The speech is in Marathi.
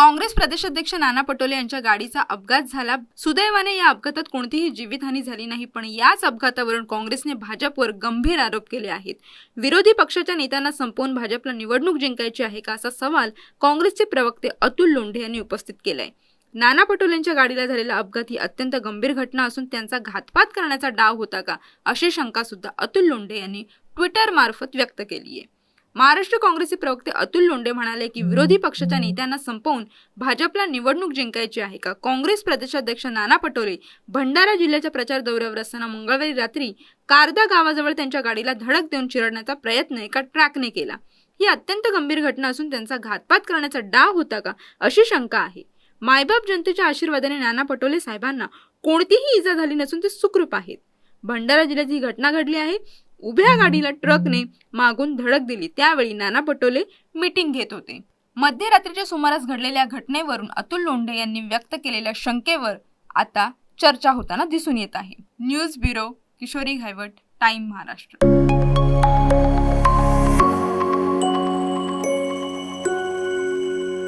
काँग्रेस प्रदेशाध्यक्ष नाना पटोले यांच्या गाडीचा अपघात झाला. सुदैवाने या अपघातात कोणतीही जीवितहानी झाली नाही पण याच अपघातावरून काँग्रेसने भाजपवर गंभीर आरोप केले आहेत. विरोधी पक्षाच्या नेत्यांना संपवून भाजपला निवडणूक जिंकायची आहे का असा सवाल काँग्रेसचे प्रवक्ते अतुल लोंढे यांनी उपस्थित केलाय. नाना पटोलेंच्या गाडीला झालेला अपघात ही अत्यंत गंभीर घटना असून त्यांचा घातपात करण्याचा डाव होता का अशी शंका सुद्धा अतुल लोंढे यांनी ट्विटर मार्फत व्यक्त केली आहे महाराष्ट्र काँग्रेसचे प्रवक्ते अतुल लोंढे म्हणाले की विरोधी पक्षाच्या नेत्यांना संपवून भाजपला निवडणूक जिंकायची आहे का? काँग्रेस प्रदेशाध्यक्ष नाना पटोले भंडारा जिल्ह्याच्या प्रचार दौऱ्यावर असताना मंगळवारी रात्री कारदा गावाजवळ त्यांच्या गाडीला धडक देऊन चिरडण्याचा प्रयत्न एका ट्रॅकने केला. ही अत्यंत गंभीर घटना असून त्यांचा घातपात करण्याचा डाव होता का? अशी शंका आहे. मायबाप जनतेच्या आशीर्वादाने नाना पटोले साहेबांना कोणतीही इजा झाली नसून ते सुखरूप आहेत. भंडारा जिल्ह्यात ही घटना घडली आहे. उभ्या गाडीला ट्रकने मागून धडक दिली. त्यावेळी नाना पटोले मीटिंग घेत होते. मध्यरात्रीच्या सुमारास घडलेल्या घटनेवरून अतुल लोंढे यांनी व्यक्त केलेल्या शंकेवर आता चर्चा होताना दिसून येत आहे. News bureau Kishori Ghaywat time Maharashtra.